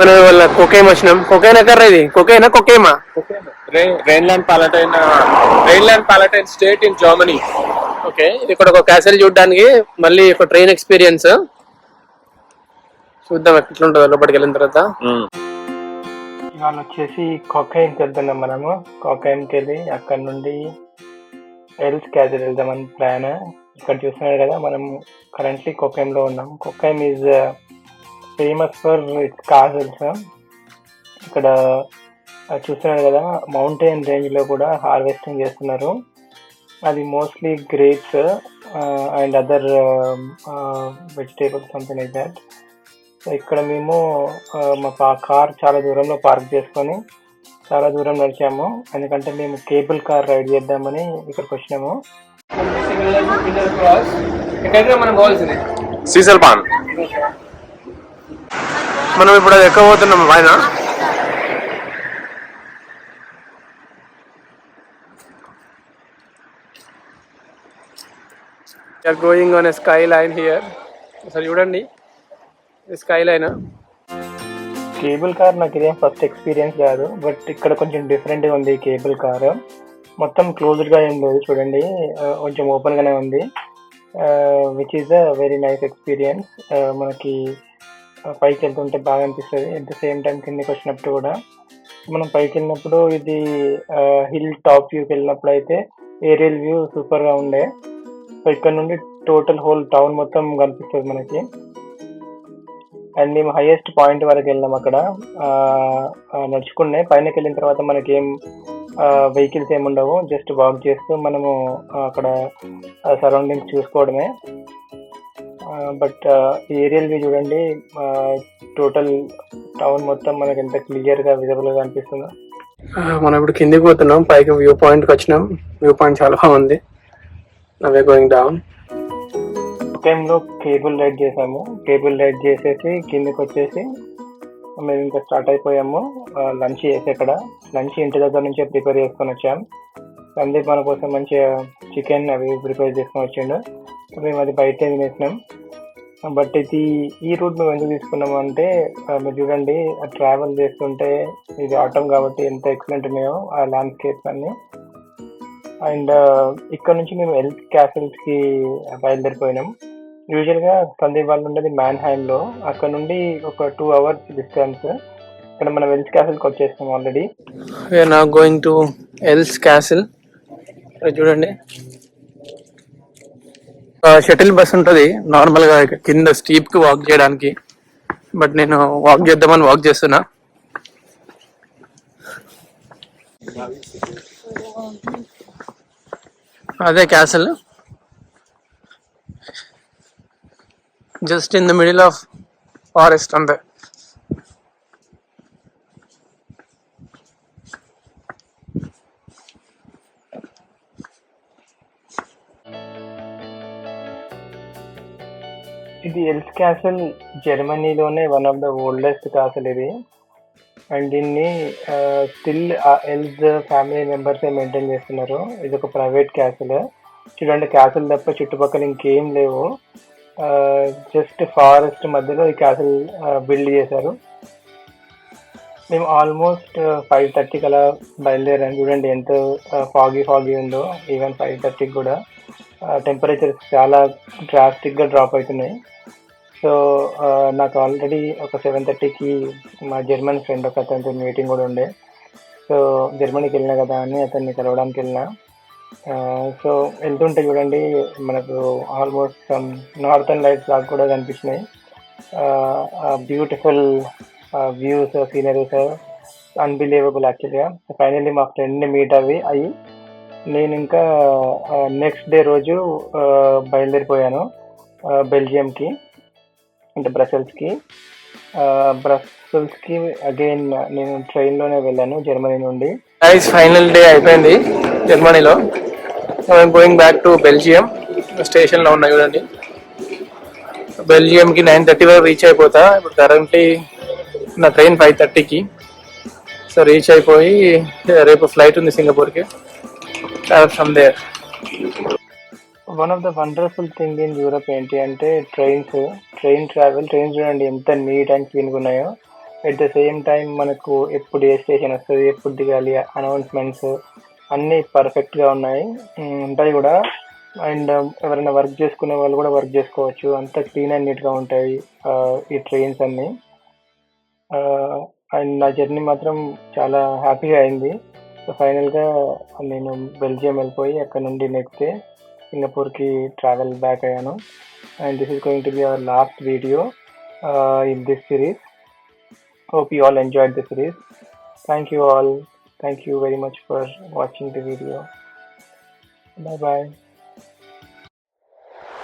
మనం వాళ్ళ కొకేమ్ వచ్చినాం. కొకైన్ ఎక్కడ ఇది? కొకైనా కొకేమా Rhineland Palatinate Rhineland Palatinate state in Germany. Okay ఇక్కడ ఒక క్యాసెల్ చూడడానికి మళ్ళీ ఒక ట్రైన్ ఎక్స్పీరియన్స్ చూద్దాం ఎట్లుంటుందో లోపలికి వెళ్ళిన తర్వాత. ఇవాళ వచ్చేసి కొకైన్కి వెళ్తున్నాం మనము. కొకైన్కి వెళ్ళి అక్కడ నుండి ఎల్స్ క్యాజల్ వెళ్దామని ప్లాన్ ఇక్కడ చూస్తున్నారు కదా మనం కరెంట్లీ కొకైమ్లో ఉన్నాం. Cochem is famous for its castles ఇక్కడ చూస్తున్నారు కదా మౌంటైన్ రేంజ్లో కూడా హార్వెస్టింగ్ చేస్తున్నారు. అది mostly grapes and other vegetables something like that so ఇక్కడ మేము ఆ, మా పా కార్ చాలా దూరంలో పార్క్ చేసుకొని చాలా దూరం నడిచాము. ఎందుకంటే మేము కేబుల్ కార్ రైడ్ చేద్దామని ఇక్కడికి వచ్చినాము. ఎక్కడికి మనం పోవాల్సింది? సీసల్ పాన్ మనం ఇప్పుడు అది ఎక్కబోతున్నాం పైన going on a skyline here అసలు చూడండి. స్కై లైన్ కేబుల్ కార్ నాకు ఇదేం ఫస్ట్ ఎక్స్పీరియన్స్ కాదు బట్ ఇక్కడ కొంచెం డిఫరెంట్గా ఉంది కేబుల్ కార్ మొత్తం క్లోజ్డ్గా ఏం లేదు చూడండి. కొంచెం ఓపెన్ గానే ఉంది. Which is a very nice experience మనకి పైకి వెళ్తుంటే బాగా అనిపిస్తుంది అట్ ద సేమ్ టైం కిందకి వచ్చినప్పుడు కూడా మనం పైకి వెళ్ళినప్పుడు ఇది హిల్ టాప్ వ్యూకి వెళ్ళినప్పుడు అయితే ఏరియల్ వ్యూ సూపర్గా ఉండే. సో ఇక్కడ నుండి టోటల్ హోల్ టౌన్ మొత్తం కనిపిస్తుంది మనకి. అండ్ మేము హైయెస్ట్ పాయింట్ వరకు వెళ్ళాం అక్కడ. నడుచుకునే పైనకి వెళ్ళిన తర్వాత మనకి ఏం వెహికల్స్ ఏమి ఉండవు జస్ట్ వాక్ చేస్తూ మనము అక్కడ సరౌండింగ్స్ చూసుకోవడమే. బట్ ఏరియల్ వ్యూ చూడండి టోటల్ టౌన్ మొత్తం మనకి ఎంత క్లియర్గా విజిబుల్గా అనిపిస్తుందో. మనం ఇప్పుడు కిందికి పోతున్నాం పైకి వ్యూ పాయింట్కి వచ్చినాం. వ్యూ పాయింట్ చాలా బాగుంది. అవే గోయింగ్ డౌన్ టైంలో కేబుల్ రైడ్ చేసాము. కేబుల్ రైడ్ చేసేసి కిందకి వచ్చేసి మేము ఇంకా స్టార్ట్ అయిపోయాము. లంచ్ చేసి అక్కడ లంచ్ ఇంటి దగ్గర నుంచే ప్రిపేర్ చేసుకొని వచ్చాం. సందీప్ మన కోసం మంచిగా చికెన్ అవి ప్రిపేర్ చేసుకొని వచ్చిండు. మేము అది బయట తినేసినాం. బట్ ఇది ఈ రూట్ మేము ఎందుకు తీసుకున్నాము అంటే మీరు చూడండి ట్రావెల్ చేస్తుంటే ఇది ఆటం కాబట్టి ఎంత ఎక్సలెంట్ ఉన్నాయో ఆ ల్యాండ్స్కేప్స్ అన్ని. అండ్ ఇక్కడ నుంచి మేము ఎల్త్ క్యాసిల్స్కి బయలుదేరిపోయినాం. యూజువల్గా సందీపాలు సందీప్ ఉండేది మ్యాన్ హైమ్ అక్కడ నుండి ఒక టూ అవర్స్ డిస్టెన్స్ ఇక్కడ మనం ఎల్స్ క్యాసిల్కి వచ్చేస్తాం ఆల్రెడీ వీఆర్ నా గోయింగ్ టు ఎల్స్ క్యాసిల్ చూడండి. షటిల్ బస్ ఉంటుంది. నార్మల్గా కింద స్టీప్కి వాక్ చేయడానికి. బట్ నేను వాక్ చేద్దామని వాక్ చేస్తున్నా. అదే castle just in the middle of forest అంతే. ఇది Eltz castle జర్మనీలోనే one of the oldest castle ఇది. అండ్ దీన్ని still Eltz family members maintain చేస్తున్నారు. ఇది ఒక ప్రైవేట్ క్యాసల్ చూడండి క్యాసల్ తప్ప చుట్టుపక్కల ఇంకేం లేవు. జస్ట్ ఫారెస్ట్ మధ్యలో ఈ క్యాసల్ బిల్డ్ చేశారు. మేము ఆల్మోస్ట్ ఫైవ్ థర్టీకి అలా బయలుదేరాం. చూడండి ఎంత uh, ఫాగీ ఫాగీ ఉందో. ఈవెన్ ఫైవ్ థర్టీకి కూడా uh, టెంపరేచర్ చాలా డ్రాస్టిక్గా డ్రాప్ అవుతున్నాయి. సో uh, నాకు ఆల్రెడీ ఒక సెవెన్ థర్టీకి మా జర్మన్ ఫ్రెండ్ ఒక అతనితో మీటింగ్ కూడా ఉండే. సో జర్మనీకి వెళ్ళినా కదా అని అతన్ని కలవడానికి వెళ్ళినా. సో వెళ్తుంటే చూడండి మనకు ఆల్మోస్ట్ సమ్ నార్థన్ లైట్స్ లాగా కూడా కనిపిస్తున్నాయి. బ్యూటిఫుల్ వ్యూస్ సీనరీస్ అన్బిలీవబుల్ యాక్చువల్గా ఫైనల్లీ మా ఫ్రెండ్ని మీట్ అవి అయ్యి నేను ఇంకా నెక్స్ట్ డే రోజు బయలుదేరిపోయాను బెల్జియంకి అంటే బ్రసెల్స్కి. బ్రసెల్స్కి అగైన్ నేను ట్రైన్లోనే వెళ్ళాను జర్మనీ నుండి. ఫైనల్ డే అయిపోయింది జర్మనీలో. గోయింగ్ బ్యాక్ టు బెల్జియం స్టేషన్లో ఉన్నాయి చూడండి. బెల్జియంకి నైన్ థర్టీ వరకు రీచ్ అయిపోతా. ఇప్పుడు కరెంట్లీ నా ట్రైన్ ఫైవ్ థర్టీకి. సో రీచ్ అయిపోయి రేపు ఫ్లైట్ ఉంది సింగపూర్కి. From there one of the wonderful thing in Europe ఏంటి అంటే ట్రైన్స్ ట్రైన్ ట్రావెల్ ట్రైన్స్ చూడండి ఎంత నీట్ అండ్ క్లీన్గా ఉన్నాయో. ఎట్ ద సేమ్ టైం మనకు ఎప్పుడు ఏ స్టేషన్ వస్తుంది ఎప్పుడు దిగాలి అనౌన్స్మెంట్స్ అన్నీ పర్ఫెక్ట్గా ఉన్నాయి. ఉంటాయి కూడా. అండ్ um, ఎవరైనా వర్క్ చేసుకునే వాళ్ళు కూడా వర్క్ చేసుకోవచ్చు. అంత క్లీన్ అండ్ నీట్గా ఉంటాయి ఈ ట్రైన్స్ అన్నీ. అండ్ నా జర్నీ మాత్రం చాలా హ్యాపీగా అయింది. సో ఫైనల్గా నేను బెల్జియం వెళ్ళిపోయి అక్కడ నుండి నెక్స్ట్ డే సింగపూర్కి ట్రావెల్ బ్యాక్ అయ్యాను. And this is going to be our last video in this series. Hope you all enjoyed the series. Thank you all thank you very much for watching the video bye bye